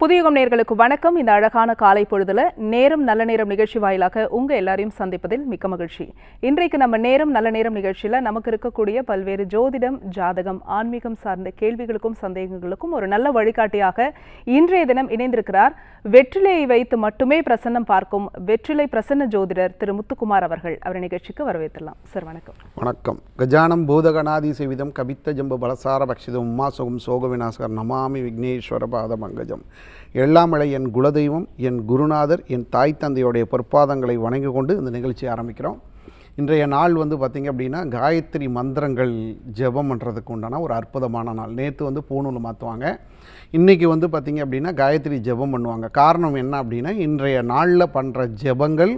புதியுகம் நேர்களுக்கு வணக்கம். இந்த அழகான காலை பொழுதுல நேரம் நல்ல நேரம் நிகழ்ச்சி வாயிலாக உங்க எல்லாரையும் சந்திப்பதில் மிக்க மகிழ்ச்சி. இன்றைக்கு நம்ம நேரம் நல்ல நேரம் நிகழ்ச்சியில நமக்கு இருக்கக்கூடிய பல்வேறு ஜோதிடம் ஜாதகம் ஆன்மீகம் சார்ந்த கேள்விகளுக்கும் சந்தேகங்களுக்கும் ஒரு நல்ல வழிகாட்டியாக இன்றைய தினம் இணைந்திருக்கிறார். வெற்றிலையை வைத்து மட்டுமே பிரசன்னம் பார்க்கும் வெற்றிலை பிரசன்ன ஜோதிடர் திரு முத்துக்குமார் அவர்கள். அவர் நிகழ்ச்சிக்கு வரவேற்றலாம் சார் வணக்கம். வணக்கம். கஜானம் பூதகணாதி சேவிதம் கவித்த ஜம்பு பலசார பக்ஷிதம் உமாசுகம் சோக விநாசகர் நமாமி விக்னேஸ்வர பாத மங்கஜம் எல்லாமலை என் குலதெய்வம் என் குருநாதர் என் தாய் தந்தையுடைய பொற்பாதங்களை வணங்கி கொண்டு இந்த நிகழ்ச்சியை ஆரம்பிக்கிறோம். இன்றைய நாள் வந்து பார்த்திங்க அப்படின்னா காயத்ரி மந்திரங்கள் ஜெபம் பண்ணுறதுக்கு உண்டான ஒரு அற்புதமான நாள். நேற்று வந்து பூணூல் மாற்றுவாங்க இன்றைக்கி வந்து பார்த்திங்க அப்படின்னா காயத்ரி ஜெபம் பண்ணுவாங்க. காரணம் என்ன அப்படின்னா இன்றைய நாளில் பண்ணுற ஜெபங்கள்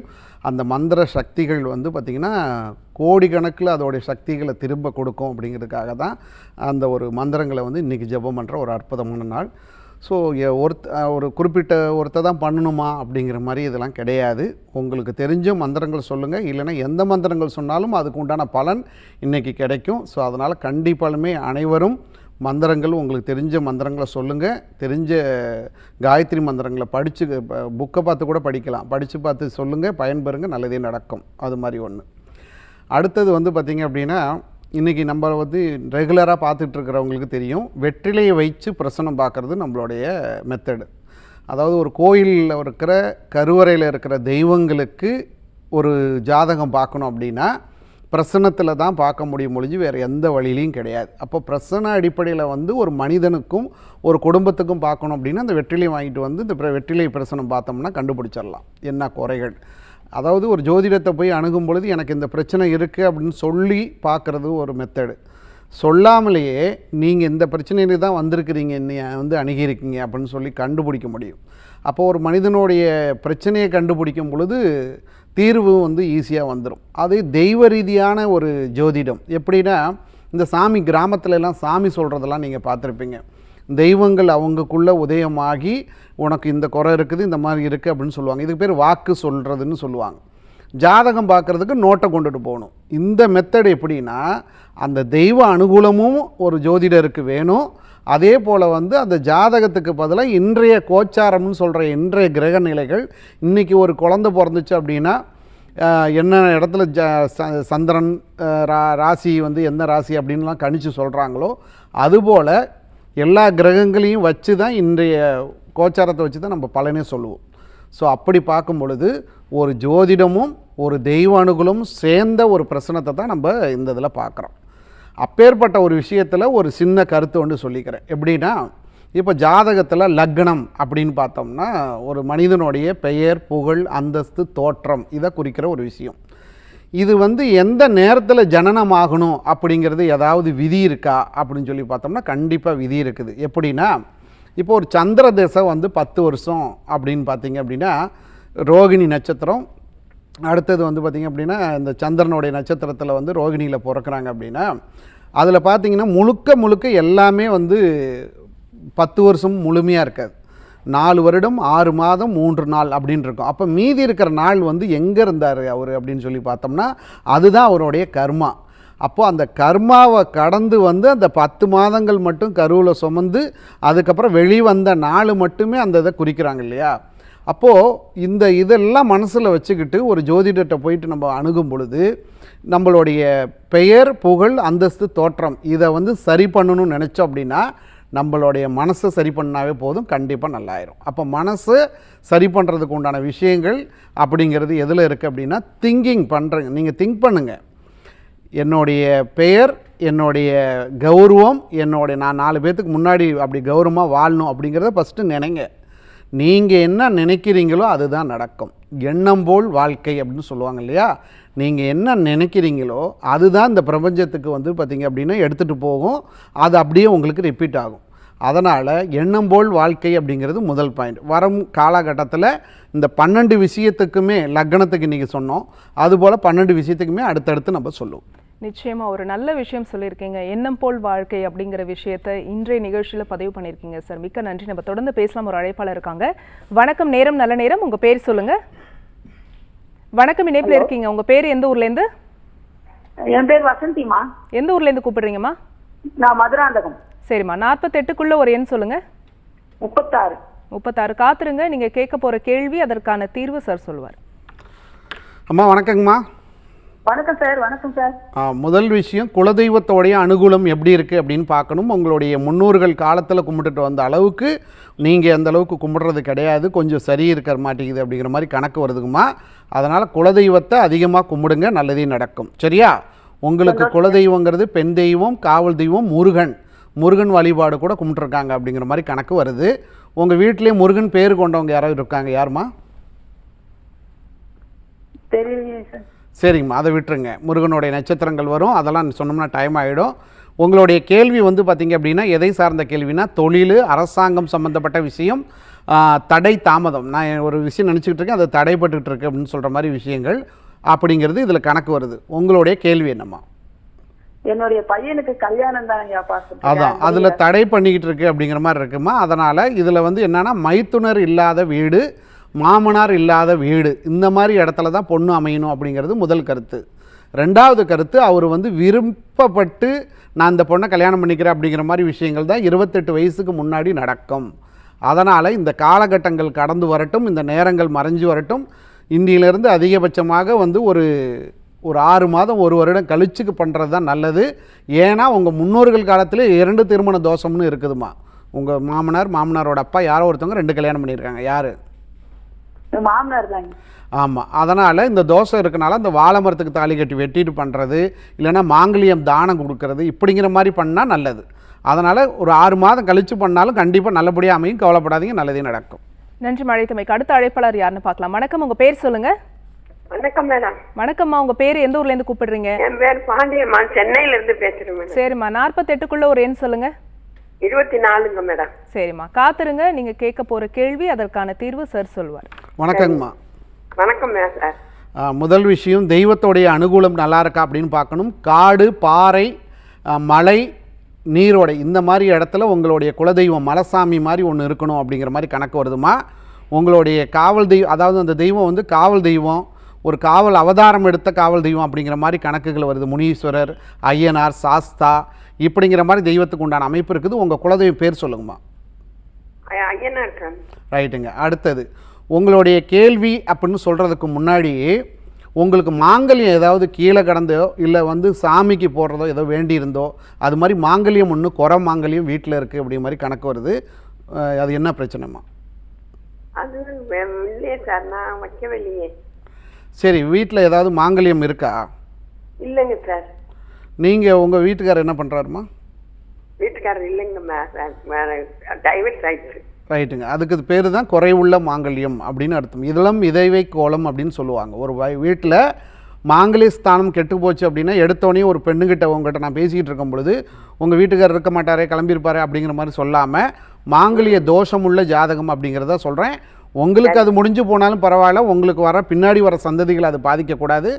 அந்த மந்திர சக்திகள் வந்து பார்த்திங்கன்னா கோடிக்கணக்கில் அதோடைய சக்திகளை திரும்ப கொடுக்கும் அப்படிங்கிறதுக்காக தான் அந்த ஒரு மந்திரங்களை வந்து இன்றைக்கி ஜெபம் பண்ணுற ஒரு அற்புதமான நாள். ஸோ ஒருத்த ஒரு குறிப்பிட்ட ஒருத்த தான் பண்ணணுமா அப்படிங்கிற மாதிரி இதெல்லாம் கிடையாது. உங்களுக்கு தெரிஞ்ச மந்திரங்கள் சொல்லுங்கள் இல்லைன்னா எந்த மந்திரங்கள் சொன்னாலும் அதுக்கு உண்டான பலன் இன்றைக்கி கிடைக்கும். ஸோ அதனால் கண்டிப்பாலுமே அனைவரும் மந்திரங்கள் உங்களுக்கு தெரிஞ்ச மந்திரங்களை சொல்லுங்கள் தெரிஞ்ச காயத்ரி மந்திரங்களை படித்து புக்கை பார்த்து கூட படிக்கலாம். படித்து பார்த்து சொல்லுங்கள் பயன்பெறுங்க. நல்லதே நடக்கும். அது மாதிரி ஒன்று அடுத்தது வந்து பார்த்திங்க அப்படின்னா இன்றைக்கி நம்ம வந்து ரெகுலராக பார்த்துட்ருக்கிறவங்களுக்கு தெரியும். வெற்றிலையை வைத்து பிரசனம் பார்க்குறது நம்மளுடைய மெத்தடு அதாவது ஒரு கோயிலில் இருக்கிற கருவறையில் இருக்கிற தெய்வங்களுக்கு ஒரு ஜாதகம் பார்க்கணும் அப்படின்னா பிரசனத்தில் தான் பார்க்க முடியும் ஒழிஞ்சு வேறு எந்த வழியிலையும் கிடையாது. அப்போ பிரசன அடிப்படையில் வந்து ஒரு மனிதனுக்கும் ஒரு குடும்பத்துக்கும் பார்க்கணும் அப்படின்னா அந்த வெற்றிலை வாங்கிட்டு வந்து இந்த வெற்றிலை பிரசனம் பார்த்தோம்னா கண்டுபிடிச்சிடலாம். என்ன குறைகள்? அதாவது ஒரு ஜோதிடத்தை போய் அணுகும் பொழுது எனக்கு இந்த பிரச்சனை இருக்குது அப்படின்னு சொல்லி பார்க்குறது ஒரு மெத்தடு சொல்லாமலேயே நீங்கள் இந்த பிரச்சனையில தான் வந்திருக்கிறீங்க என்னைய வந்து அணுகியிருக்கீங்க அப்படின்னு சொல்லி கண்டுபிடிக்க முடியும். அப்போ ஒரு மனிதனுடைய பிரச்சனையை கண்டுபிடிக்கும் பொழுது தீர்வு வந்து ஈஸியாக வந்துடும் அது தெய்வ ரீதியான ஒரு ஜோதிடம். எப்படின்னா இந்த சாமி கிராமத்துல எல்லாம் சாமி சொல்கிறதெல்லாம் நீங்கள் பார்த்துருப்பீங்க. தெய்வங்கள் அவங்களுக்குள்ளே உதயமாகி உனக்கு இந்த குறை இருக்குது இந்த மாதிரி இருக்குது அப்படின்னு சொல்லுவாங்க. இதுக்கு பேர் வாக்கு சொல்கிறதுன்னு சொல்லுவாங்க. ஜாதகம் பார்க்குறதுக்கு நோட்டை கொண்டுட்டு போகணும். இந்த மெத்தட் எப்படின்னா அந்த தெய்வ அனுகூலமும் ஒரு ஜோதிடருக்கு வேணும். அதே போல் வந்து அந்த ஜாதகத்துக்கு பதிலாக இன்றைய கோச்சாரம்னு சொல்கிற இன்றைய கிரக நிலைகள் இன்றைக்கி ஒரு குழந்தை பிறந்துச்சு அப்படின்னா என்ன இடத்துல ஜ ச- சந்திரன் ரா ராசி வந்து என்ன ராசி அப்படின்லாம் கணிச்சு சொல்கிறாங்களோ அதுபோல் எல்லா கிரகங்களையும் வச்சு தான் இன்றைய கோச்சாரத்தை வச்சு தான் நம்ம பலனே சொல்லுவோம். ஸோ அப்படி பார்க்கும் பொழுது ஒரு ஜோதிடமும் ஒரு தெய்வ அணுகலும் சேர்ந்த ஒரு பிரச்சனத்தை தான் நம்ம இந்த இதில் பார்க்குறோம். அப்பேற்பட்ட ஒரு விஷயத்தில் ஒரு சின்ன கருத்து ஒன்று சொல்லிக்கிறேன். எப்படின்னா இப்போ ஜாதகத்தில் லக்னம் அப்படின்னு பார்த்தோம்னா ஒரு மனிதனுடைய பெயர் புகழ் அந்தஸ்து தோற்றம் இதை குறிக்கிற ஒரு விஷயம். இது வந்து எந்த நேரத்தில் ஜனனம் ஆகணும் அப்படிங்கிறது ஏதாவது விதி இருக்கா அப்படின்னு சொல்லி பார்த்தோம்னா கண்டிப்பாக விதி இருக்குது. எப்படின்னா இப்போ ஒரு சந்திர திசை வந்து பத்து வருஷம் அப்படின்னு பார்த்தீங்க அப்படின்னா ரோகிணி நட்சத்திரம். அடுத்தது வந்து பார்த்திங்க அப்படின்னா இந்த சந்திரனுடைய நட்சத்திரத்தில் வந்து ரோகிணியில் பிறக்கிறாங்க அப்படின்னா அதில் பார்த்தீங்கன்னா முழுக்க முழுக்க எல்லாமே வந்து பத்து வருஷம் முழுமையாக இருக்காது. நாலு வருடம் ஆறு மாதம் மூன்று நாள் அப்படின்னு இருக்கும் அப்போ மீதி இருக்கிற நாள் வந்து எங்கே இருந்தார் அவர் அப்படின்னு சொல்லி பார்த்தோம்னா அதுதான் அவருடைய கர்மா. அப்போது அந்த கர்மாவை கடந்து வந்து அந்த பத்து மாதங்கள் மட்டும் கருவில் சுமந்து அதுக்கப்புறம் வெளிவந்த நாள் மட்டுமே அந்த இதை குறிக்கிறாங்க இல்லையா? அப்போது இந்த இதெல்லாம் மனசில் வச்சுக்கிட்டு ஒரு ஜோதிடர்கிட்ட போயிட்டு நம்ம அணுகும் பொழுது நம்மளுடைய பெயர் புகழ் அந்தஸ்து தோற்றம் இதை வந்து சரி பண்ணணும்னு நினச்சோம் அப்படின்னா நம்மளுடைய மனசை சரி பண்ணாவே போதும் கண்டிப்பாக நல்லாயிரும். அப்போ மனசு சரி பண்ணுறதுக்கு உண்டான விஷயங்கள் அப்படிங்கிறது எதில் இருக்குது அப்படின்னா திங்கிங் பண்ணுறங்க நீங்கள் திங்க் பண்ணுங்கள் என்னுடைய பெயர் என்னுடைய கௌரவம் என்னுடைய நான் நாலு பேர்த்துக்கு முன்னாடி அப்படி கௌரவமாக வாழணும் அப்படிங்கிறத ஃபஸ்ட்டு நினைங்க. நீங்கள் என்ன நினைக்கிறீங்களோ அதுதான் நடக்கும். எண்ணம் போல் வாழ்க்கை அப்படின்னு சொல்லுவாங்க இல்லையா? நீங்கள் என்ன நினைக்கிறீங்களோ அதுதான் இந்த பிரபஞ்சத்துக்கு வந்து பார்த்திங்க அப்படின்னா எடுத்துகிட்டு போகும். அது அப்படியே உங்களுக்கு ரிப்பீட் ஆகும். அதனால் எண்ணம் போல் வாழ்க்கை அப்படிங்கிறது முதல் பாயிண்ட் வரும் காலகட்டத்தில் இந்த பன்னெண்டு விஷயத்துக்குமே லக்னத்துக்கு இன்றைக்கி சொன்னோம். அதுபோல் பன்னெண்டு விஷயத்துக்குமே அடுத்தடுத்து நம்ம சொல்லுவோம். நிச்சயமா ஒரு நல்ல விஷயம் சொல்லியிருக்கீங்க. எண்ணம் போல் வாழ்க்கை அப்படிங்கிற விஷயத்தை இன்றைய நிகழ்ச்சியில பதிவு பண்ணியிருக்கீங்க சார். மிக்க நன்றி. நம்ம தொடர்ந்து பேசலாம். ஒரு அழைப்பாளர் இருக்காங்க. வணக்கம். நேரம் நல்ல நேரம். உங்க பேர் சொல்லுங்க. வணக்கம். இணைப்புல இருக்கீங்க. உங்க பேர் எந்த ஊர்ல இருந்து என் பேர் வசந்திமா எந்த ஊர்ல இருந்து கூப்பிடுறீங்கம்மா? நான் மதுராந்தகம். சரிம்மா. நாற்பத்தெட்டுக்குள்ள ஒரு எண் சொல்லுங்க. முப்பத்தாறு. முப்பத்தாறு. காத்துருங்க. நீங்க கேட்க போற கேள்வி அதற்கான தீர்வு சார் சொல்லுவார் அம்மா வணக்கங்கம்மா. வணக்கம் சார் வணக்கம் சார். ஆ, முதல் விஷயம் குலதெய்வத்தோடைய அனுகூலம் எப்படி இருக்குது அப்படின்னு பார்க்கணும். உங்களுடைய முன்னோர்கள் காலத்தில் கும்பிட்டுட்டு வந்த அளவுக்கு நீங்கள் அந்த அளவுக்கு கும்பிடுறது கிடையாது. கொஞ்சம் சரி இருக்கிற மாட்டேங்குது அப்படிங்கிற மாதிரி கணக்கு வருதுங்கம்மா. அதனால் குலதெய்வத்தை அதிகமாக கும்பிடுங்க நல்லதே நடக்கும். சரியா? உங்களுக்கு குலதெய்வங்கிறது பெண் தெய்வம் காவல் தெய்வம் முருகன். முருகன் வழிபாடு கூட கும்பிட்டுருக்காங்க அப்படிங்கிற மாதிரி கணக்கு வருது. உங்கள் வீட்டிலேயே முருகன் பேர் கொண்டவங்க யாராவது இருக்காங்க? யாருமா தெரியலையே சார். சரிங்கம்மா அதை விட்டுருங்க. முருகனுடைய நட்சத்திரங்கள் வரும். அதெல்லாம் சொன்னோம்னா டைம் ஆகிடும் உங்களுடைய கேள்வி வந்து பார்த்தீங்க அப்படின்னா எதை சார்ந்த கேள்வினா தொழில் அரசாங்கம் சம்மந்தப்பட்ட விஷயம் தடை தாமதம். நான் ஒரு விஷயம் நினச்சிக்கிட்டு இருக்கேன் அது தடைப்பட்டுக்கிட்டு இருக்கு அப்படின்னு சொல்கிற மாதிரி விஷயங்கள் அப்படிங்கிறது இதில் கணக்கு வருது. உங்களுடைய கேள்வி என்னம்மா? என்னுடைய பையனுக்கு கல்யாணம் தான் அதான். அதில் தடை பண்ணிக்கிட்டு இருக்கு அப்படிங்கிற மாதிரி இருக்குமா? அதனால் இதில் வந்து என்னென்னா மைத்துனர் இல்லாத வீடு மாமனார் இல்லாத வீடு. இந்த மாதிரி இடத்துல தான் பொண்ணு அமையணும் அப்படிங்கிறது முதல் கருத்து. ரெண்டாவது கருத்து அவர் வந்து விருப்பப்பட்டு நான் இந்த பொண்ணை கல்யாணம் பண்ணிக்கிறேன் அப்படிங்கிற மாதிரி விஷயங்கள் தான் இருபத்தெட்டு வயசுக்கு முன்னாடி நடக்கும். அதனால் இந்த காலகட்டங்கள் கடந்து வரட்டும் இந்த நேரங்கள் மறைஞ்சு வரட்டும். இன்றையிலிருந்து அதிகபட்சமாக வந்து ஒரு ஒரு ஆறு மாதம் ஒரு வருடம் கழிச்சுக்கு பண்ணுறது தான் நல்லது. ஏன்னா உங்கள் முன்னோர்கள் காலத்தில் இரண்டு திருமண தோஷம்னு இருக்குதுமா உங்கள் மாமனார் மாமனாரோட அப்பா யாரோ ஒருத்தவங்க ரெண்டு கல்யாணம் பண்ணியிருக்காங்க. யார்? மாமனார் தாங்க. ஆமாம் அதனால் இந்த தோசை இருக்கனால அந்த வாழை மரத்துக்கு தாலி கட்டி வெட்டிட்டு பண்ணுறது இல்லைன்னா மாங்கல்யம் தானம் கொடுக்கறது இப்படிங்கிற மாதிரி பண்ணால் நல்லது. அதனால் ஒரு ஆறு மாதம் கழித்து பண்ணாலும் கண்டிப்பாக நல்லபடியாக அமையும் கவலைப்படாதீங்க நல்லதே நடக்கும். நன்றி மழைத்தமைக்கு. அடுத்த அழைப்பாளர் யாருன்னு பார்க்கலாம். வணக்கம் உங்க பேர் சொல்லுங்க. வணக்கம் மேடம். வணக்கம்மா உங்க பேர் எந்த ஊர்ல இருந்து கூப்பிடுறீங்க? என் பேர் பாண்டியம்மா சென்னையில இருந்து பேசுறேன் சரிம்மா நாற்பத்தெட்டுக்குள்ள ஒரு எண் சொல்லுங்க. இருபத்தி நாலுங்க மேடம். சரிம்மா. காத்துருங்க. நீங்க கேட்க போற கேள்வி அதற்கான தீர்வு சார் சொல்லுவார் வணக்கங்கம்மா. வணக்கம் சார் முதல் விஷயம் தெய்வத்தோடைய அனுகூலம் நல்லா இருக்கா அப்படின்னு பார்க்கணும். காடு பாறை மலை நீரோடை இந்த மாதிரி இடத்துல உங்களுடைய குலதெய்வம் மலசாமி மாதிரி ஒன்று இருக்கணும் அப்படிங்கிற மாதிரி கணக்கு வருதுமா உங்களுடைய காவல் தெய்வம் அதாவது அந்த தெய்வம் வந்து காவல் தெய்வம் ஒரு காவல் அவதாரம் எடுத்த காவல் தெய்வம் அப்படிங்கிற மாதிரி கணக்குகள் வருது. முனீஸ்வரர் ஐயனார் சாஸ்தா இப்படிங்கிற மாதிரி தெய்வத்துக்கு உண்டான அமைப்பு இருக்குது. உங்கள் குலதெய்வம் பேர் சொல்லுங்கம்மா. ரைட்டுங்க. அடுத்தது உங்களுடைய கேள்வி அப்படின்னு சொல்கிறதுக்கு முன்னாடி உங்களுக்கு மாங்கல்யம் ஏதாவது கீழே கடந்தோ இல்லை வந்து சாமிக்கு போடுறதோ ஏதோ வேண்டியிருந்தோ அது மாதிரி மாங்கல்யம் ஒன்று குறை மாங்கல்யம் வீட்டில் இருக்குது அப்படி மாதிரி கணக்கு வருது. அது என்ன பிரச்சனைமா சரி வீட்டில் ஏதாவது மாங்கல்யம் இருக்கா? இல்லைங்க சார். நீங்கள் உங்கள் வீட்டுக்காரர் என்ன பண்ணுறாருமா வீட்டுக்காரர் இல்லைங்க டைவர்ஸ் ஆயிடுச்சு ரைட்டுங்க. அதுக்கு பேர் தான் குறைவுள்ள மாங்கல்யம் அப்படின்னு அர்த்தம். இதெல்லாம் இதைவை கோலம் அப்படின்னு சொல்லுவாங்க. ஒரு வீட்டில் மாங்கல்ய ஸ்தானம் கெட்டு போச்சு அப்படின்னா எடுத்தோடனே ஒரு பெண்ணுக்கிட்ட உங்ககிட்ட நான் பேசிக்கிட்டு இருக்கும் பொழுது உங்கள் வீட்டுக்காரர் இருக்க மாட்டாரே கிளம்பியிருப்பாரு அப்படிங்கிற மாதிரி சொல்லாமல் மாங்கல்ய தோஷமுள்ள ஜாதகம் அப்படிங்கிறத சொல்கிறேன் உங்களுக்கு அது முடிஞ்சு போனாலும் பரவாயில்ல. உங்களுக்கு வர பின்னாடி வர சந்ததிகளை அது பாதிக்கக்கூடாது.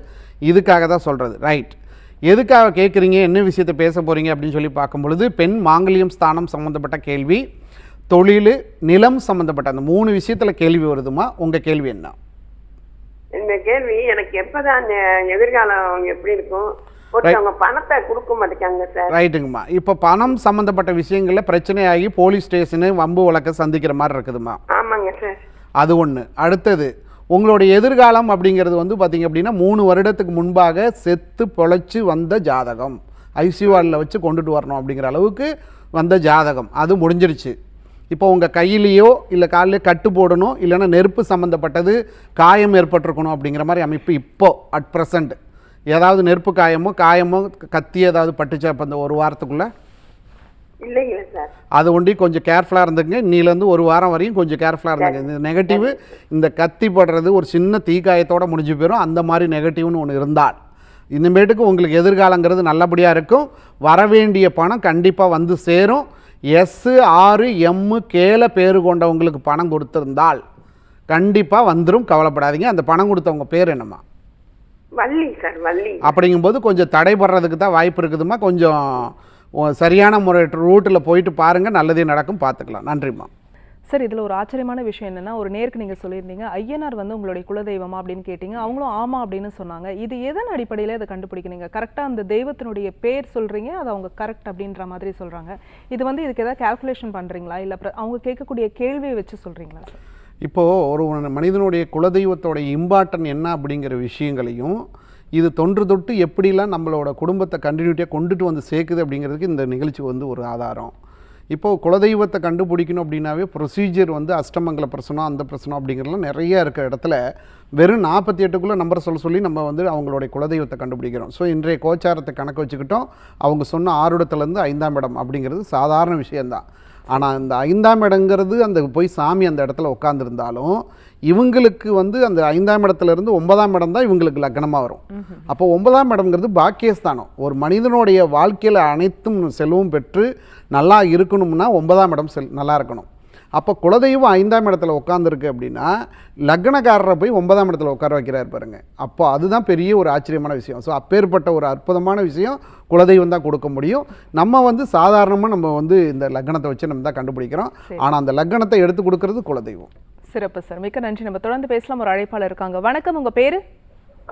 இதுக்காக தான் சொல்கிறது ரைட். எதுக்காக கேட்குறீங்க? என்ன விஷயத்தை பேச போகிறீங்க அப்படின்னு சொல்லி பார்க்கும் பொழுது பெண் மாங்கல்யம் ஸ்தானம் சம்மந்தப்பட்ட கேள்வி தொழில் நிலம் சம்மந்தப்பட்ட அந்த மூணு விஷயத்தில் கேள்வி வருதுமா? உங்கள் கேள்வி என்ன? இந்த கேள்வி எனக்கு எப்பதான் எதிர்காலம் எப்படி இருக்கும்? ரைட்டுங்கம்மா. இப்போ பணம் சம்மந்தப்பட்ட விஷயங்களில் பிரச்சனையாகி போலீஸ் ஸ்டேஷனு வம்பு வழக்கை சந்திக்கிற மாதிரி இருக்குதுமா ஆமாங்க சார். அது ஒன்று அடுத்தது உங்களுடைய எதிர்காலம் அப்படிங்கிறது வந்து பார்த்திங்க அப்படின்னா மூணு வருடத்துக்கு முன்பாக செத்து பொழைச்சி வந்த ஜாதகம். ஐசியூஆரில் வச்சு கொண்டுட்டு வரணும் அப்படிங்கிற அளவுக்கு வந்த ஜாதகம். அது முடிஞ்சிருச்சு. இப்போ உங்கள் கையிலேயோ இல்லை காலிலேயோ கட்டு போடணும் இல்லைன்னா நெருப்பு சம்மந்தப்பட்டது காயம் ஏற்பட்டிருக்கணும் அப்படிங்கிற மாதிரி அமைப்பு இப்போது அட் ப்ரெசண்ட் ஏதாவது நெருப்பு காயமோ காயமோ கத்தி ஏதாவது பட்டுச்சா இப்போ இந்த ஒரு வாரத்துக்குள்ளே? இல்லைங்களா சார். அது ஒண்டி கொஞ்சம் கேர்ஃபுல்லாக இருந்துங்க இன்னிலேருந்து ஒரு வாரம் வரையும் கொஞ்சம் கேர்ஃபுல்லாக இருந்துங்க இந்த நெகட்டிவ் இந்த கத்தி படுறது ஒரு சின்ன தீக்காயத்தோட முடிஞ்சு போயிடும் அந்த மாதிரி நெகட்டிவ்னு ஒன்று இருந்தால். இனிமேட்டுக்கு உங்களுக்கு எதிர்காலங்கிறது நல்லபடியாக இருக்கும். வரவேண்டிய பணம் கண்டிப்பாக வந்து சேரும். எஸ்ஸு ஆறு எம்மு கேல பேர் கொண்டவங்களுக்கு பணம் கொடுத்திருந்தால் கண்டிப்பாக வந்துடும் கவலைப்படாதீங்க. அந்த பணம் கொடுத்தவங்க பேர் என்னம்மா? வள்ளி சார் வள்ளி. அப்படிங்கும்போது கொஞ்சம் தடைபடுறதுக்கு தான் வாய்ப்பு இருக்குதுமா கொஞ்சம் சரியான முறை ரூட்டில் போயிட்டு பாருங்கள் நல்லதே நடக்கும் பார்த்துக்கலாம் நன்றிம்மா. சார் இதுல ஒரு ஆச்சரியமான விஷயம் என்னன்னா ஒரு நேருக்கு நீங்க சொல்லியிருந்தீங்க ஐயனார் வந்து உங்களுடைய குலதெய்வமா? அப்படின்னு கேட்டீங்க. அவங்களும் ஆமா அப்படின்னு சொன்னாங்க. இது எதன் அடிப்படையில அதை கண்டுபிடிக்கிறீங்க? கரெக்டா அந்த தெய்வத்தினுடைய பேர் சொல்றீங்க அது அவங்க கரெக்ட் அப்படின்ற மாதிரி சொல்றாங்க. இது வந்து இதுக்கு ஏதாவது கால்குலேஷன் பண்றீங்களா? இல்ல அவங்க கேட்கக்கூடிய கேள்வியை வச்சு சொல்றீங்களா சார்? இப்போது ஒரு மனிதனுடைய குலதெய்வத்தோட இம்பார்ட்டன் என்ன அப்படிங்கிற விஷயங்களையும் இது தொன்று தொட்டு எப்படிலாம் நம்மளோட குடும்பத்தை கண்டினியூட்டியாக கொண்டுட்டு வந்து சேர்க்குது அப்படிங்கிறதுக்கு இந்த நிகழ்ச்சி வந்து ஒரு ஆதாரம். இப்போது குலதெய்வத்தை கண்டுபிடிக்கணும் அப்படின்னாவே ப்ரொசீஜர் வந்து அஷ்டமங்கல பிரசனம் அந்த பிரசனம் அப்படிங்கிறதுலாம் நிறைய இருக்கிற இடத்துல வெறும் நாற்பத்தி எட்டுக்குள்ளே நம்பர் சொல்ல சொல்லி நம்ம வந்து அவங்களுடைய குலதெய்வத்தை கண்டுபிடிக்கிறோம். ஸோ இன்றைய கோச்சாரத்தை கணக்கு வச்சுக்கிட்டோம். அவங்க சொன்ன ஆறுடத்துலேருந்து ஐந்தாம் இடம் அப்படிங்கிறது சாதாரண விஷயந்தான் ஆனால் இந்த ஐந்தாம் இடங்கிறது அந்த போய் சாமி அந்த இடத்துல உட்காந்துருந்தாலும் இவங்களுக்கு வந்து அந்த ஐந்தாம் இடத்துல இருந்து ஒன்பதாம் இடம் தான் இவங்களுக்கு லக்னமாக வரும். அப்போ ஒன்பதாம் இடம்ங்கிறது பாக்கியஸ்தானம். ஒரு மனிதனுடைய வாழ்க்கையில் அனைத்தும் செல்வம் பெற்று நல்லா இருக்கணும்னா ஒன்பதாம் இடம் செல் நல்லா இருக்கணும். அப்போ குலதெய்வம் ஐந்தாம் இடத்துல உட்காந்துருக்கு அப்படின்னா லக்னக்காரரை போய் ஒன்பதாம் இடத்துல உட்கார வைக்கிறார் பாருங்க. அப்போ அதுதான் பெரிய ஒரு ஆச்சரியமான விஷயம். ஸோ அப்பேற்பட்ட ஒரு அற்புதமான விஷயம் குலதெய்வம் தான் கொடுக்க முடியும். நம்ம வந்து சாதாரணமாக நம்ம வந்து இந்த லக்னத்தை வச்சு நம்ம தான் கண்டுபிடிக்கிறோம். ஆனால் அந்த லக்னத்தை எடுத்து கொடுக்கறது குலதெய்வம். சிறப்பு சார். மிக்க நன்றி. நம்ம தொடர்ந்து பேசலாம். ஒரு அழைப்பாளர் இருக்காங்க. வணக்கம். உங்க பேரு?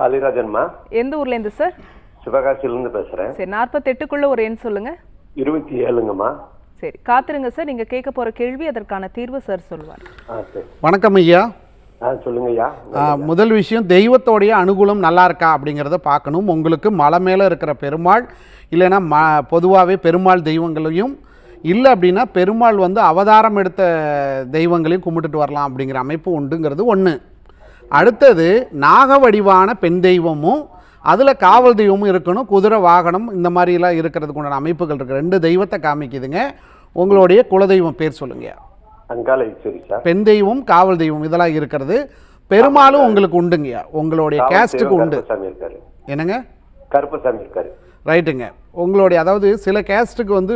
காளிராஜன்மா எந்த ஊர்ல இருந்து சார்? சிவகாசியிலிருந்து பேசுறேன். சரி நாற்பத்தெட்டுக்குள்ள ஒரு எண் சொல்லுங்க. இருபத்தி ஏழுங்கம்மா சரி காத்துருங்க சார். நீங்க கேட்க போற கேள்வி அதற்கான தீர்வு சார் சரி. வணக்கம் ஐயா. முதல் விஷயம் தெய்வத்தோடைய அனுகூலம் நல்லா இருக்கா அப்படிங்கிறத பார்க்கணும். உங்களுக்கு மலை மேலே இருக்கிற பெருமாள் இல்லைன்னா ம பொதுவாகவே பெருமாள் தெய்வங்களையும் இல்லை அப்படின்னா பெருமாள் வந்து அவதாரம் எடுத்த தெய்வங்களையும் கும்பிட்டுட்டு வரலாம் அப்படிங்கிற அமைப்பு உண்டுங்கிறது ஒன்று அடுத்தது நாக வடிவான பெண் தெய்வமும் அதில் காவல் தெய்வமும் இருக்கணும் குதிரை வாகனம் இந்த மாதிரிலாம் இருக்கிறதுக்கு உண்டான அமைப்புகள் இருக்குது ரெண்டு தெய்வத்தை காமிக்குதுங்க. உங்களுடைய குலதெய்வம் பேர் சொல்லுங்க. அங்காள ஈஸ்வரி சார். பெண் தெய்வம் காவல் தெய்வம் இதெல்லாம் இருக்கிறது. பெரும்பாலும் உங்களுக்கு உண்டுங்கய்யா உங்களுடைய கேஸ்ட்டுக்கு உண்டு. என்னங்க? கருப்பசாமி இருக்காரு. ரைட்டுங்க. உங்களுடைய அதாவது சில கேஸ்ட்டுக்கு வந்து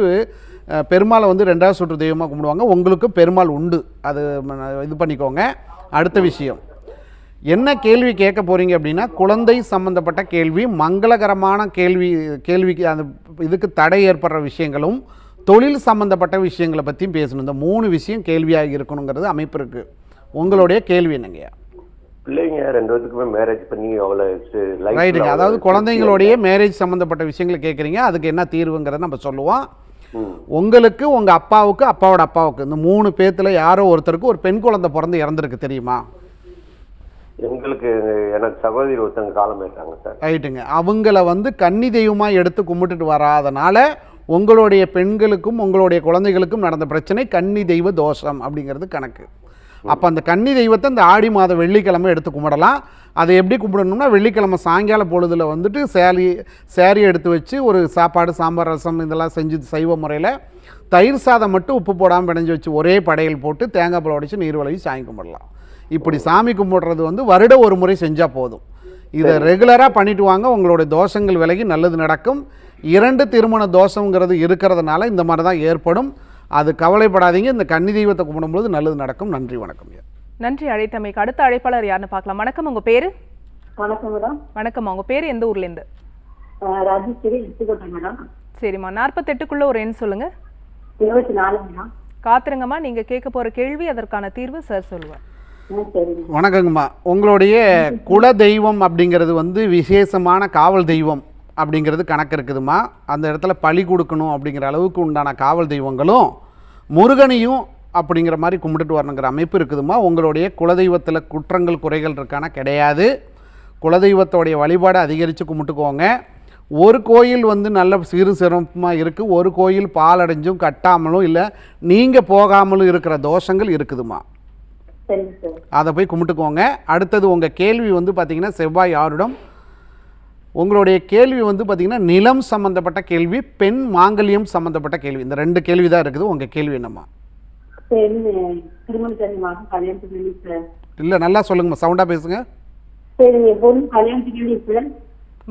பெருமாளை வந்து ரெண்டாவது சுற்று தெய்வமாக கும்பிடுவாங்க. உங்களுக்கு பெருமாள் உண்டு. அது இது பண்ணிக்கோங்க. அடுத்த விஷயம். என்ன கேள்வி கேட்க போகிறீங்க அப்படின்னா குழந்தை சம்பந்தப்பட்ட கேள்வி மங்களகரமான கேள்வி கேள்விக்கு அந்த இதுக்கு தடை ஏற்படுற விஷயங்களும் தொழில் சம்பந்தப்பட்ட விஷயங்களை பற்றியும் பேசணும். இந்த மூணு விஷயம் கேள்வியாக இருக்கணுங்கிறது அமைப்பு இருக்குது உங்களுடைய கேள்வி என்னங்கய்யா? பிள்ளைங்க ரெண்டு பேத்துக்குமே மேரேஜ் பண்ணி ரைட்டுங்க அதாவது குழந்தைங்களுடைய மேரேஜ் சம்மந்தப்பட்ட விஷயங்களை கேட்குறீங்க. அதுக்கு என்ன தீர்வுங்கிறத நம்ம சொல்லுவோம். உங்களுக்கு உங்கள் அப்பாவுக்கு அப்பாவோட அப்பாவுக்கு இந்த மூணு பேத்துல யாரோ ஒருத்தருக்கு ஒரு பெண் குழந்தை பிறந்து இறந்துருக்கு தெரியுமா? எங்களுக்கு எனக்கு சகோதரி ஒருத்தங்க காலம் சார். ரைட்டுங்க. அவங்கள வந்து கன்னி தெய்வமாக எடுத்து கும்பிட்டுட்டு வராதனால உங்களுடைய பெண்களுக்கும் உங்களுடைய குழந்தைகளுக்கும் நடந்த பிரச்சனை கன்னி தெய்வ தோஷம் அப்படிங்கிறது கணக்கு. அப்போ அந்த கன்னி தெய்வத்தை இந்த ஆடி மாதம் வெள்ளிக்கிழமை எடுத்து கும்பிடலாம். அதை எப்படி கும்பிடணும்னா வெள்ளிக்கிழமை சாயங்கால பொழுதில் வந்துட்டு சேலி சேரீ எடுத்து வச்சு ஒரு சாப்பாடு சாம்பார் ரசம் இதெல்லாம் செஞ்சு சைவ முறையில் தயிர் சாதம் மட்டும் உப்பு போடாமல் பிணைஞ்சு வச்சு ஒரே படையல் போட்டு தேங்காய் பழம் உடைச்சு நீர் வளைவி சாமி கும்பிடலாம். இப்படி சாமி கும்பிடுறது வந்து வருட ஒரு முறை செஞ்சால் போதும். இதை ரெகுலராக பண்ணிட்டு வாங்க. உங்களுடைய தோஷங்கள் விலகி நல்லது நடக்கும். இரண்டு திருமண தோஷங்கிறது இருக்கிறதுனால இந்த மாதிரி தான் ஏற்படும். அது கவலைப்படாதீங்க. இந்த கன்னி தெய்வத்தை கும்பிடும்போது நல்லது நடக்கும். நன்றி வணக்கம் ஐயா. நன்றி அழைத்தமைக்கு அடுத்த அழைப்பாளர் யாருன்னு பார்க்கலாம். வணக்கம். உங்க பேரு? வணக்கம் மேடம். வணக்கம். உங்க பேரு எந்த ஊர்ல இருந்து? அஹ் ராஜேஸ்வரி மேடம். சரிம்மா. நாற்பத்தெட்டுக்குள்ள ஒரு எண் சொல்லுங்க. இருபத்தி நாலு காத்துருங்கம்மா. நீங்க கேட்க போற கேள்வி அதற்கான தீர்வு சார் சொல்லுவார் வணக்கங்கம்மா. உங்களுடைய குல தெய்வம் அப்படிங்கிறது வந்து விசேஷமான காவல் தெய்வம் அப்படிங்கிறது கணக்கு இருக்குதுமா அந்த இடத்துல பழி கொடுக்கணும் அப்படிங்கிற அளவுக்கு உண்டான காவல் தெய்வங்களும் முருகனையும் அப்படிங்கிற மாதிரி கும்பிட்டுட்டு வரணுங்கிற அமைப்பு இருக்குதுமா உங்களுடைய குலதெய்வத்தில் குற்றங்கள் குறைகள் இருக்கானா? கிடையாது. குலதெய்வத்தோடைய வழிபாடை அதிகரித்து கும்பிட்டுக்கோங்க. ஒரு கோயில் வந்து நல்ல சிறு சிறப்புமாக இருக்குது ஒரு கோயில் பாலடைஞ்சும் கட்டாமலும் இல்லை. நீங்கள் போகாமலும் இருக்கிற தோஷங்கள் இருக்குதுமா அதை போய் கும்பிட்டுக்கோங்க. அடுத்தது உங்கள் கேள்வி வந்து பார்த்திங்கன்னா செவ்வாய் ஆருடம் உங்களுடைய கேள்வி வந்து பார்த்திங்கன்னா நிலம் சம்மந்தப்பட்ட கேள்வி பெண் மாங்கல்யம் சம்மந்தப்பட்ட கேள்வி. இந்த ரெண்டு கேள்வி தான் இருக்குது. உங்கள் கேள்வி என்னம்மா? இல்லை நல்லா சொல்லுங்கம்மா. சவுண்டாக பேசுங்க.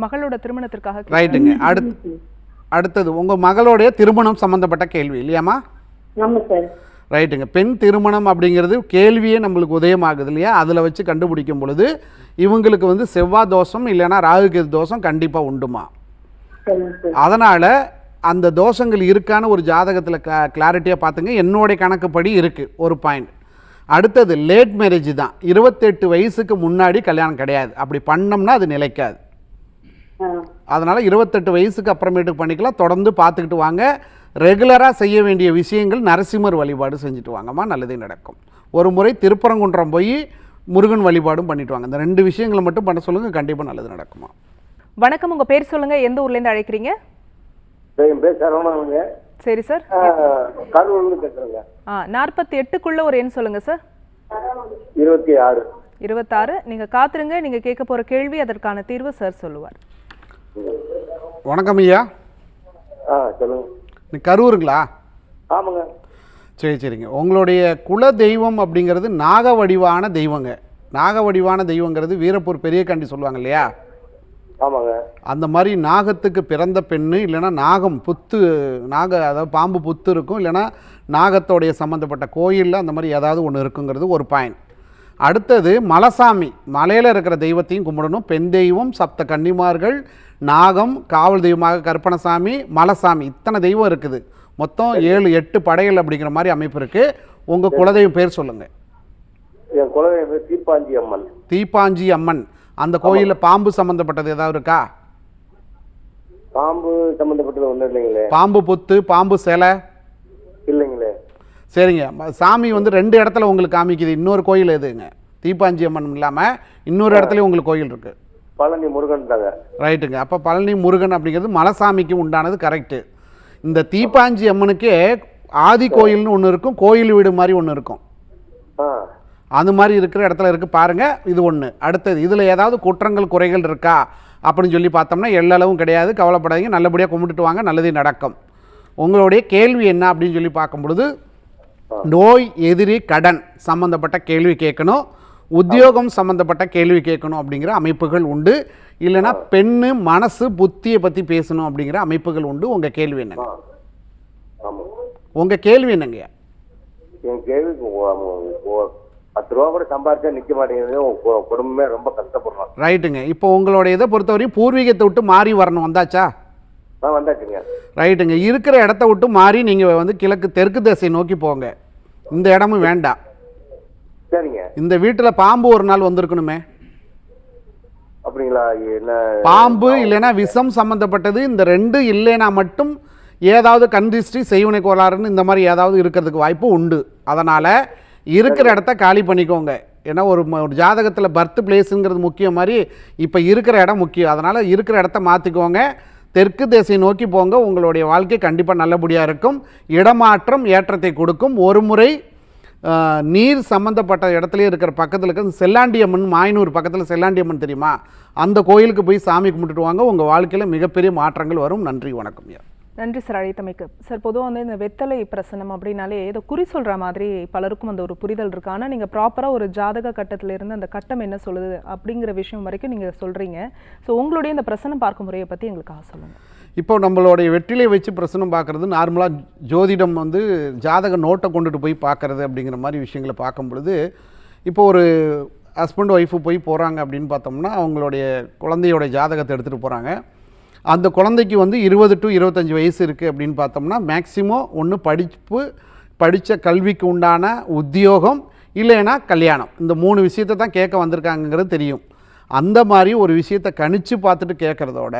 மகளோட திருமணத்திற்காக ரைட்டுங்க. அடுத்து அடுத்தது உங்கள் மகளுடைய திருமணம் சம்மந்தப்பட்ட கேள்வி இல்லையாம்மா? ஆமாம் சார் ரைட்டுங்க. பெண் திருமணம் அப்படிங்கிறது கேள்வியே நம்மளுக்கு உதயமாகுது இல்லையா? அதில் வச்சு கண்டுபிடிக்கும் பொழுது இவங்களுக்கு வந்து செவ்வாய் தோஷம் இல்லைன்னா ராகுகேது தோஷம் கண்டிப்பாக உண்டுமா? அதனால் அந்த தோஷங்கள் இருக்கான்னு ஒரு ஜாதகத்தில் க கிளாரிட்டியாக பார்த்துங்க. என்னுடைய கணக்குப்படி இருக்குது ஒரு பாயிண்ட் அடுத்தது லேட் மேரேஜ் தான். இருபத்தெட்டு வயசுக்கு முன்னாடி கல்யாணம் கிடையாது. அப்படி பண்ணோம்னா அது நிலைக்காது. அதனால் இருபத்தெட்டு வயசுக்கு அப்புறமேட்டுக்கு பண்ணிக்கலாம். தொடர்ந்து பார்த்துக்கிட்டு வாங்க. ரெகுலராக செய்ய வேண்டிய விஷயங்கள் நரசிம்மர் வழிபாடு செஞ்சுட்டு வாங்கம்மா நல்லதே நடக்கும். ஒரு முறை திருப்பரங்குன்றம் போய் முருகன் வழிபாடும் பண்ணிட்டு வாங்க. இந்த ரெண்டு விஷயங்களை மட்டும் பண்ண சொல்லுங்கள் கண்டிப்பாக நல்லது நடக்குமா? வணக்கம் உங்க பேர் சொல்லுங்க எந்த ஊர்ல இருந்து அழைக்கிறீங்க? என் பேர் சரவணாங்க. சரி சார். ஆ நாற்பத்தி எட்டுக்குள்ள ஒரு எண் சொல்லுங்க சார். இருபத்தி ஆறு இருபத்தாறு. நீங்க காத்துருங்க நீங்க கேட்க போற கேள்வி அதற்கான தீர்வு சார் சொல்லுவார். வணக்கம் ஐயா. ஆ கரூருங்களா? ஆமாங்க. சரி சரிங்க. உங்களுடைய குல தெய்வம் அப்படிங்கிறது நாக வடிவான தெய்வங்க. நாக வடிவான தெய்வங்கிறது வீரப்பூர் பெரியகாண்டி சொல்லுவாங்க இல்லையா? ஆமாங்க. அந்த மாதிரி நாகத்துக்கு பிறந்த பெண்ணு இல்லைன்னா நாகம் புத்து நாக அதாவது பாம்பு புத்து இருக்கும். இல்லைன்னா நாகத்தோடைய சம்மந்தப்பட்ட கோயிலில் அந்த மாதிரி ஏதாவது ஒன்று இருக்குங்கிறது ஒரு பாயிண்ட் அடுத்தது மலசாமி. மலையில் இருக்கிற தெய்வத்தையும் கும்பிடணும். பெண் தெய்வம் சப்த கன்னிமார்கள் நாகம் காவல் தெய்வமாக கருப்பணசாமி மலசாமி இத்தனை தெய்வம் இருக்குது. மொத்தம் ஏழு எட்டு படைகள் அப்படிங்கிற மாதிரி அமைப்பு இருக்குது உங்கள் குலதெய்வம் பேர் சொல்லுங்கள் என் குலதெய்வம் பேர் தீப்பாஞ்சி அம்மன். தீப்பாஞ்சி அம்மன். அந்த கோயிலில் பாம்பு சம்மந்தப்பட்டது ஏதாவது இருக்கா? பாம்பு சம்பந்தப்பட்டது ஒண்ணும் இல்லைங்களே. பாம்பு புத்து பாம்பு சிலை? இல்லைங்களே. சரிங்க. சாமி வந்து ரெண்டு இடத்துல உங்களுக்கு காமிக்குது. இன்னொரு கோயில் எதுங்க? தீப்பாஞ்சி அம்மன் இல்லாமல் இன்னொரு இடத்துலையும் உங்களுக்கு கோயில் இருக்குது பழனி முருகன் தாங்க ரைட்டுங்க. அப்போ பழனி முருகன் அப்படிங்கிறது மலைசாமிக்கு உண்டானது கரெக்டு இந்த தீப்பாஞ்சி அம்மனுக்கே ஆதி கோயில்னு ஒன்று இருக்கும் கோயில் வீடு மாதிரி ஒன்று இருக்கும். அது மாதிரி இருக்கிற இடத்துல இருக்குது பாருங்கள் இது ஒன்று அடுத்தது இதில் ஏதாவது குற்றங்கள் குறைகள் இருக்கா? அப்படின்னு சொல்லி பார்த்தோம்னா எல்லளவும் கிடையாது. கவலைப்படாதீங்க. நல்லபடியாக கும்பிட்டுட்டு வாங்க. நல்லதே நடக்கும். உங்களுடைய கேள்வி என்ன அப்படின்னு சொல்லி பார்க்கும் பொழுது நோய் எதிரி கடன் சம்பந்தப்பட்ட கேள்வி கேட்கணும். உத்தியோகம் சம்பந்தப்பட்ட கேள்வி கேட்கணும் அப்படிங்கிற அமைப்புகள் உண்டு. இல்லைன்னா பெண்ணு மனசு புத்தியை பற்றி பேசணும் அப்படிங்கிற அமைப்புகள் உண்டு. உங்கள் கேள்வி என்னங்க? உங்கள் கேள்வி என்னங்க? என் ஒ- பத்து ரூபா கூட சம்பாரிச்சா நிக்க மாட்டேங்குது குடும்பமே ரொம்ப கஷ்டப்படுறோம் ரைட்டுங்க. இப்போ உங்களுடைய இதை பொறுத்தவரையும் பூர்வீகத்தை விட்டு மாறி வரணும். வந்தாச்சா? வந்தாச்சுங்க. ரைட்டுங்க. இருக்கிற இடத்த விட்டு மாறி நீங்கள் வந்து கிழக்கு தெற்கு திசை நோக்கி போங்க. இந்த இடமும் வேண்டாம். சரிங்க. இந்த வீட்டில் பாம்பு ஒரு நாள் வந்திருக்கணுமே. அப்படிங்களா என்ன? பாம்பு இல்லைன்னா விஷம் சம்மந்தப்பட்டது இந்த ரெண்டு இல்லைனா மட்டும் ஏதாவது கந்திஷ்டி செய்வனை கோளாறுன்னு இந்த மாதிரி ஏதாவது இருக்கிறதுக்கு வாய்ப்பு உண்டு. அதனால் இருக்கிற இடத்த காலி பண்ணிக்கோங்க. ஏன்னா ஒரு ஒரு ஜாதகத்தில் பர்த் பிளேஸுங்கிறது முக்கியம் மாதிரி இப்போ இருக்கிற இடம் முக்கியம். அதனால் இருக்கிற இடத்த மாற்றிக்கோங்க தெற்கு திசை நோக்கி போங்க. உங்களுடைய வாழ்க்கை கண்டிப்பாக நல்லபடியாக இருக்கும். இடமாற்றம் ஏற்றத்தை கொடுக்கும். ஒரு முறை நீர் சம்மந்தப்பட்ட இடத்துலையே இருக்கிற பக்கத்தில் இருக்கிற செல்லாண்டியம்மன் மாயனூர் பக்கத்தில் செல்லாண்டியம்மன் தெரியுமா? அந்த கோயிலுக்கு போய் சாமி கும்பிட்டுட்டு வாங்க. உங்கள் வாழ்க்கையில் மிகப்பெரிய மாற்றங்கள் வரும். நன்றி வணக்கம் ஐயா. நன்றி சார் அழைத்தமைக்கு. சார் பொதுவாக வந்து இந்த வெத்தலை பிரசனம் அப்படின்னாலே ஏதோ குறி சொல்கிற மாதிரி பலருக்கும் அந்த ஒரு புரிதல் இருக்குது ஆனால் நீங்கள் ப்ராப்பராக ஒரு ஜாதக கட்டத்தில் இருந்து அந்த கட்டம் என்ன சொல்லுது அப்படிங்கிற விஷயம் வரைக்கும் நீங்கள் சொல்கிறீங்க ஸோ உங்களுடைய இந்த பிரசனம் பார்க்கும் முறையை பற்றி எங்களுக்காக சொல்லுங்கள் இப்போ நம்மளுடைய வெற்றிலை வச்சு பிரசனம் பார்க்குறது நார்மலாக ஜோதிடம் வந்து ஜாதக நோட்டை கொண்டுட்டு போய் பார்க்குறது அப்படிங்கிற மாதிரி விஷயங்களை பார்க்கும் பொழுது இப்போ ஒரு ஹஸ்பண்ட் ஒய்ஃபு போய் போகிறாங்க அப்படின்னு பார்த்தோம்னா அவங்களுடைய குழந்தையோட ஜாதகத்தை எடுத்துகிட்டு போகிறாங்க அந்த குழந்தைக்கு வந்து இருபது டு இருபத்தஞ்சி வயசு இருக்குது அப்படின்னு பார்த்தோம்னா மேக்ஸிமம் ஒன்று படிப்பு படித்த கல்விக்கு உண்டான உத்தியோகம் இல்லைன்னா கல்யாணம். இந்த மூணு விஷயத்தை தான் கேட்க வந்திருக்காங்கங்கிறது தெரியும். அந்த மாதிரி ஒரு விஷயத்தை கணிச்சு பார்த்துட்டு கேட்குறதோட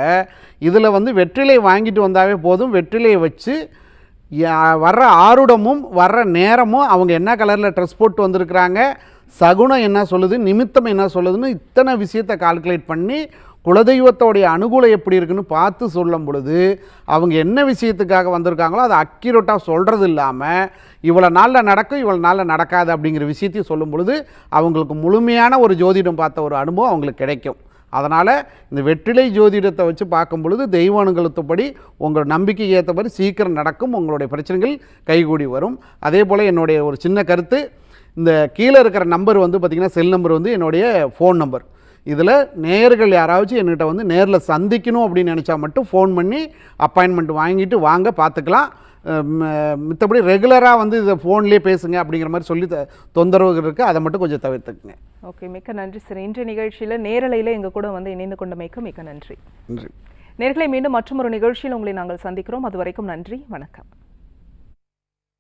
இதில் வந்து வெற்றிலை வாங்கிட்டு வந்தாவே போதும். வெற்றிலையை வச்சு யா- வர்ற ஆருடமும் வர்ற நேரமும் அவங்க என்ன கலரில் ட்ரெஸ் போட்டு வந்திருக்கிறாங்க சகுனம் என்ன சொல்லுது நிமித்தம் என்ன சொல்லுதுன்னு இத்தனை விஷயத்தை கால்குலேட் பண்ணி குலதெய்வத்தோடைய அனுகூலம் எப்படி இருக்குன்னு பார்த்து சொல்லும் பொழுது அவங்க என்ன விஷயத்துக்காக வந்திருக்காங்களோ அதை அக்யூரேட்டாக சொல்கிறது இல்லாமல் இவ்வளோ நாளில் நடக்கும் இவ்வளோ நாளில் நடக்காது அப்படிங்கிற விஷயத்தையும் சொல்லும் பொழுது அவங்களுக்கு முழுமையான ஒரு ஜோதிடம் பார்த்த ஒரு அனுபவம் அவங்களுக்கு கிடைக்கும். அதனால் இந்த வெற்றிலை ஜோதிடத்தை வச்சு பார்க்கும் பொழுது தெய்வ உங்கள் நம்பிக்கைக்கு ஏற்றபடி சீக்கிரம் நடக்கும் உங்களுடைய பிரச்சனைகள் கைகூடி வரும். அதே போல் என்னுடைய ஒரு சின்ன கருத்து இந்த கீழே இருக்கிற நம்பர் வந்து பார்த்திங்கன்னா செல் நம்பர் வந்து என்னுடைய ஃபோன் நம்பர் இதில் நேயர்கள் யாராச்சும் என்கிட்ட வந்து நேரில் சந்திக்கணும் அப்படின்னு நினச்சா மட்டும் ஃபோன் பண்ணி அப்பாயின்மெண்ட் வாங்கிட்டு வாங்க பார்த்துக்கலாம். மித்தபடி ரெகுலராக வந்து இதை ஃபோன்லேயே பேசுங்க அப்படிங்கிற மாதிரி சொல்லி த- தொந்தரவுகள் இருக்குது அதை மட்டும் கொஞ்சம் தவிர்த்துக்குங்க. ஓகே மிக்க நன்றி சார் இன்றைய நிகழ்ச்சியில் நேரலையில் எங்கள் கூட வந்து இணைந்து கொண்டமைக்கு மிக்க நன்றி. நன்றி. நேர்களை மீண்டும் மற்றொரு நிகழ்ச்சியில் உங்களை நாங்கள் சந்திக்கிறோம். அது வரைக்கும் நன்றி வணக்கம்.